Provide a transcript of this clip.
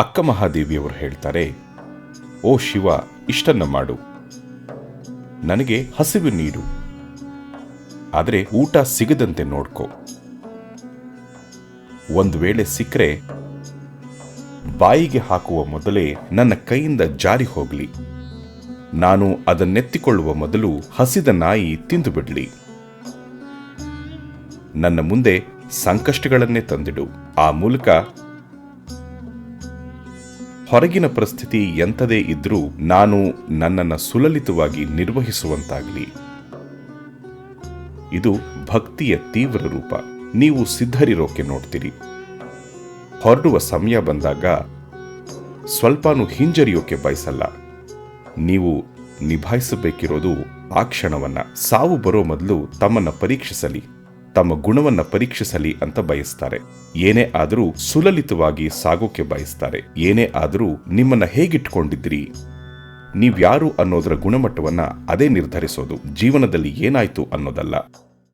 ಅಕ್ಕ ಮಹಾದೇವಿಯವರು ಹೇಳ್ತಾರೆ, ಓ ಶಿವ, ಇಷ್ಟನ್ನ ಮಾಡು. ನನಗೆ ಹಸಿವು ನೀಡು. ಆದರೆ ಊಟ ಸಿಗದಂತೆ ನೋಡ್ಕೋ. ಒಂದು ವೇಳೆ ಸಿಕ್ಕರೆ ಬಾಯಿಗೆ ಹಾಕುವ ಮೊದಲೇ ನನ್ನ ಕೈಯಿಂದ ಜಾರಿ ಹೋಗ್ಲಿ. ನಾನು ಅದನ್ನೆತ್ತಿಕೊಳ್ಳುವ ಮೊದಲು ಹಸಿದ ನಾಯಿ ತಿಂದು ಬಿಡ್ಲಿ. ನನ್ನ ಮುಂದೆ ಸಂಕಷ್ಟಗಳನ್ನೇ ತಂದಿಡು. ಆ ಮೂಲಕ ಹೊರಗಿನ ಪರಿಸ್ಥಿತಿ ಎಂಥದೇ ಇದ್ರೂ ನಾನು ನನ್ನನ್ನು ಸುಲಲಿತವಾಗಿ ನಿರ್ವಹಿಸುವಂತಾಗಲಿ. ಇದು ಭಕ್ತಿಯ ತೀವ್ರ ರೂಪ. ನೀವು ಸಿದ್ಧರಿರೋಕೆ ನೋಡ್ತೀರಿ. ಹೊರಡುವ ಸಮಯ ಬಂದಾಗ ಸ್ವಲ್ಪನೂ ಹಿಂಜರಿಯೋಕೆ ಬಯಸಲ್ಲ. ನೀವು ನಿಭಾಯಿಸಬೇಕಿರೋದು ಆ ಕ್ಷಣವನ್ನ. ಸಾವು ಬರೋ ಮೊದಲು ತಮ್ಮನ್ನ ಪರೀಕ್ಷಿಸಲಿ. ತಮ್ಮ ಗುಣವನ್ನ ಪರೀಕ್ಷಿಸಲಿ ಅಂತ ಬಯಸ್ತಾರೆ. ಏನೇ ಆದರೂ ಸುಲಲಿತವಾಗಿ ಸಾಗೋಕೆ ಬಯಸ್ತಾರೆ. ಏನೇ ಆದರೂ ನಿಮ್ಮನ್ನ ಹೇಗಿಟ್ಕೊಂಡಿದ್ರಿ ನೀವ್ಯಾರು ಅನ್ನೋದರ ಗುಣಮಟ್ಟವನ್ನ ಅದೇ ನಿರ್ಧರಿಸೋದು. ಜೀವನದಲ್ಲಿ ಏನಾಯ್ತು ಅನ್ನೋದಲ್ಲ.